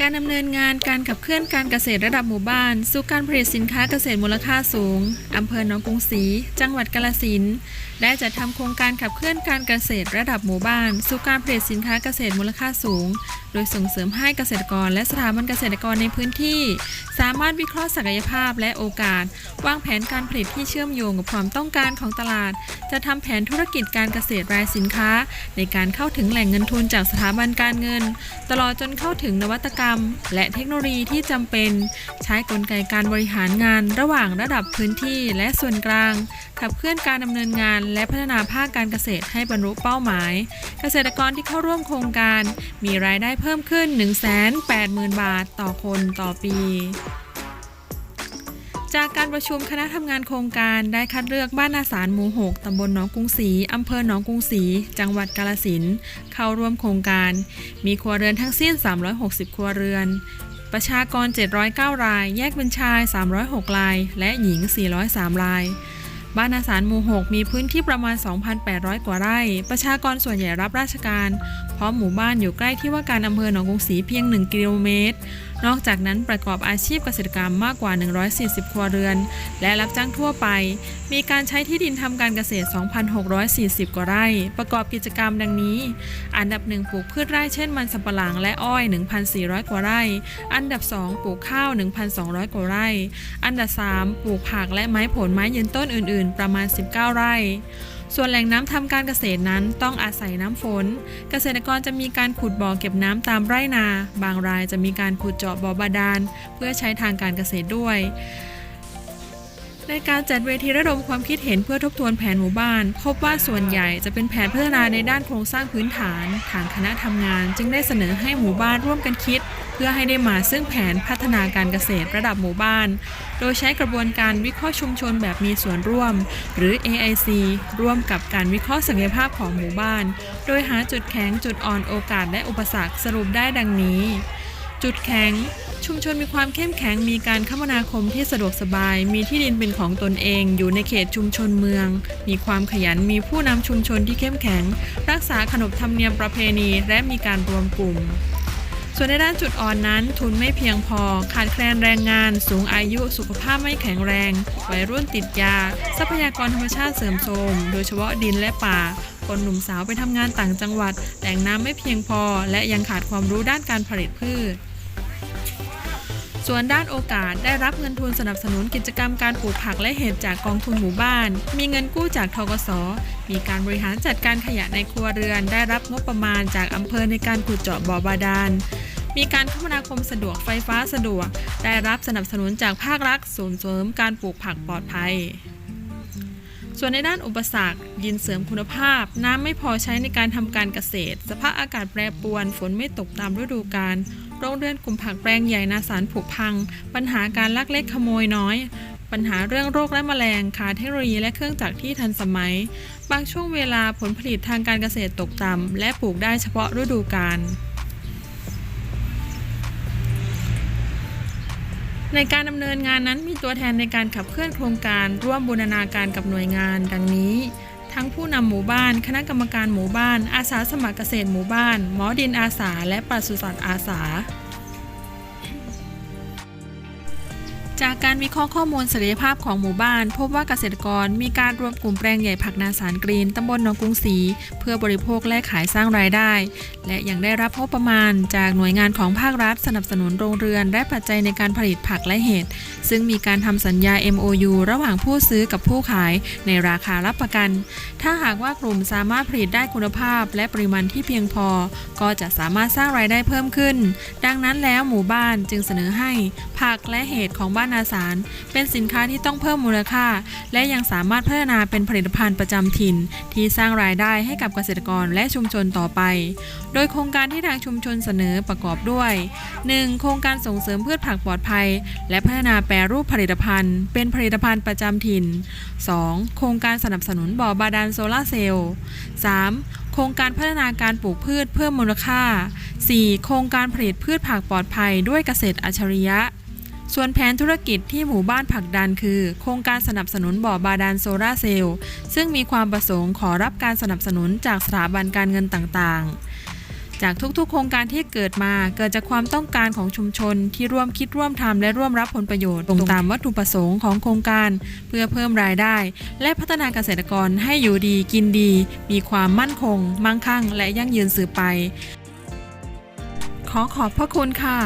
การดำเนินงานการขับเคลื่อนการเกษตรระดับหมู่บ้าน สู่การผลิตสินค้าเกษตรมูลค่าสูงอำเภอหนองกรุงศรีจังหวัดกาฬสินธุ์ได้จัดทำโครงการขับเคลื่อนการเกษตรระดับหมู่บ้าน สู่การผลิตสินค้าเกษตรมูลค่าสูง โดยส่งเสริมให้เกษตรกร และสถาบันเกษตรกรในพื้นที่ สามารถวิเคราะห์ศักยภาพและโอกาส วางแผนการผลิตที่เชื่อมโยงกับความต้องการของตลาด จะทำแผนธุรกิจการเกษตรรายสินค้า ในการเข้าถึงแหล่งเงินทุนจากสถาบันการเงิน ตลอดจนเข้าถึงนวัตกรรม และเทคโนโลยีที่จำเป็น ใช้กลไกการบริหารงานระหว่างระดับพื้นที่และส่วนกลาง ขับเคลื่อนการดำเนินงาน และพัฒนาภาคการเกษตรให้บรรลุเป้าหมาย เกษตรกรที่เข้าร่วมโครงการ มีรายได้เพิ่มขึ้น 180,000 บาทต่อคนต่อปี จากการประชุมคณะทำงานโครงการได้คัดเลือกบ้านนาสารหมู่ 6 ตำบลหนองกรุงศรีอำเภอหนองกรุงศรี จังหวัดกาฬสินเข้าร่วมโครงการ มีครัวเรือนทั้งสิ้น 360 ครัวเรือน ประชากร 709 ราย แยกเป็นชาย 306 ราย และหญิง 403 ราย บ้านนาสารหมู่ 6 มีพื้นที่ประมาณ 2,800 กว่าไร่ ประชากรส่วนใหญ่รับราชการ เพราะหมู่บ้านอยู่ใกล้ที่ว่าการอำเภอหนองกรุงศรีเพียง 1 กิโลเมตร นอกจากนั้นประกอบอาชีพเกษตรกรรมมากกว่า 140 ครัวเรือน และรับจ้างทั่วไป มีการใช้ที่ดินทำการเกษตร 2,640 กว่าไร่ ประกอบกิจกรรมดังนี้ อันดับหนึ่งปลูกพืชไร่เช่นมันสำปะหลังและอ้อย 1,400 กว่าไร่ อันดับ 2 ปลูกข้าว 1,200 กว่าไร่ อันดับ 3 ปลูกผักและไม้ผลไม้ยืนต้นอื่น ๆ ประมาณ 19 ไร่ ส่วนแหล่งน้ำทำการเกษตรนั้นต้องอาศัยน้ำฝน เกษตรกรจะมีการขุดบ่อเก็บน้ำตามไร่นา บางรายจะมีการขุดเจาะบ่อบาดาลเพื่อใช้ทางการเกษตรด้วย ในการจัดเวทีระดมความคิดเห็นเพื่อทบทวนแผนหมู่บ้าน พบว่าส่วนใหญ่จะเป็นแผนพัฒนาในด้านโครงสร้างพื้นฐานทางคณะทำงาน จึงได้เสนอให้หมู่บ้านร่วมกันคิด เพื่อให้ได้มาซึ่งแผนพัฒนาการเกษตรระดับหมู่บ้าน โดยใช้กระบวนการวิเคราะห์ชุมชนแบบมีส่วนร่วม หรือ AIC ร่วมกับการวิเคราะห์ศักยภาพของหมู่บ้าน โดยหาจุดแข็งจุดอ่อนโอกาสและอุปสรรคสรุปได้ดังนี้ จุดแข็ง ชุมชนมีความเข้มแข็งมีการคมนาคมที่สะดวกสบาย มีที่ดินเป็นของตนเอง อยู่ในเขตชุมชนเมือง มีความขยันมีผู้นำชุมชนที่เข้มแข็ง รักษาขนบธรรมเนียมประเพณีและมีการรวมกลุ่ม ส่วนในด้านจุดอ่อนนั้น ทุนไม่เพียงพอ ขาดแคลนแรงงาน สูงอายุสุขภาพไม่แข็งแรงวัยรุ่นติดยา ทรัพยากรธรรมชาติเสื่อมโทรมโดยเฉพาะดินและป่าคนหนุ่มสาวไปทำงานต่างจังหวัดแหล่งน้ำไม่เพียงพอ และยังขาดความรู้ด้านการผลิตพืช ส่วนด้านโอกาสได้รับเงินทุนสนับสนุนกิจกรรมการปลูกผักและเห็ดจากกองทุนหมู่บ้าน มีเงินกู้จากทกศ มีการบริหารจัดการขยะในครัวเรือน ได้รับงบประมาณจากอำเภอในการขุดเจาะบ่อบาดาลมีการคมนาคมสะดวกไฟฟ้าสะดวก ได้รับสนับสนุนจากภาครัฐส่งเสริมการปลูกผักปลอดภัย ส่วนในด้านอุปสรรค ดินเสริมคุณภาพ น้ำไม่พอใช้ในการทำการเกษตร สภาพอากาศแปรปรวน ฝนไม่ตกตามฤดูกาลโรงเรือนกลุ่มผักแปลงใหญ่นาสารผุพัง ปัญหาการลักเล็กขโมยน้อย ปัญหาเรื่องโรคและแมลงขาดเทคโนโลยีและเครื่องจักรที่ทันสมัย บางช่วงเวลาผลผลิตทางการเกษตรตกต่ำและปลูกได้เฉพาะฤดูกาล ในการดำเนินงานนั้นมีตัวแทนในการขับเคลื่อนโครงการร่วมบูรณาการกับหน่วยงาน ดังนี้ ทั้งผู้นำหมู่บ้าน คณะกรรมการหมู่บ้าน อาสาสมัครเกษตรหมู่บ้าน หมอดินอาสา และปศุสัตว์อาสา จากการวิเคราะห์ข้อมูลศักยภาพของหมู่บ้าน พบว่าเกษตรกรมีการรวมกลุ่มแปลงใหญ่ผักนาสารกรีนตำบลหนองกรุงศรีเพื่อบริโภคและขายสร้างรายได้ และยังได้รับงบประมาณ จากหน่วยงานของภาครัฐสนับสนุนโรงเรือน และปัจจัยในการผลิตผักและเห็ดซึ่งมีการทำสัญญา MOU ระหว่างผู้ซื้อกับผู้ขายในราคารับประกัน ถ้าหากว่ากลุ่มสามารถผลิตได้คุณภาพ และปริมาณที่เพียงพอ ก็จะสามารถสร้างรายได้เพิ่มขึ้น ดังนั้นแล้วหมู่บ้านจึงเสนอให้ผักและเห็ดของบ้านนาสาร เป็นสินค้าที่ต้องเพิ่มมูลค่า และยังสามารถพัฒนาเป็นผลิตภัณฑ์ประจำถิ่น ที่สร้างรายได้ให้กับเกษตรกรและชุมชนต่อไป โดยโครงการที่ทางชุมชนเสนอประกอบด้วย 1. โครงการส่งเสริมพืชผักปลอดภัย และพัฒนาแปรรูปผลิตภัณฑ์ เป็นผลิตภัณฑ์ประจำถิ่น 2. โครงการสนับสนุนบ่อบาดาลโซลาเซลล์ 3. โครงการพัฒนาการปลูกพืชเพิ่มมูลค่า 4. โครงการผลิตพืชผักปลอดภัยด้วยเกษตรอัจฉริยะ ส่วนแผนธุรกิจที่หมู่บ้านผักดันคือ โครงการสนับสนุนบ่อบาดาลโซลาร์เซลล์ซึ่งมีความประสงค์ขอรับการสนับสนุนจากสถาบันการเงินต่างๆ จากทุกๆ โครงการที่เกิดมาเกิดจากความต้องการของชุมชนที่ร่วมคิดร่วมทำและร่วมรับผลประโยชน์ตรงตามวัตถุประสงค์ของโครงการ เพื่อเพิ่มรายได้ และพัฒนาเกษตรกรให้อยู่ดีกินดี มีความมั่นคง มั่งคั่ง และยั่งยืนสืบไป ขอขอบพระคุณค่ะ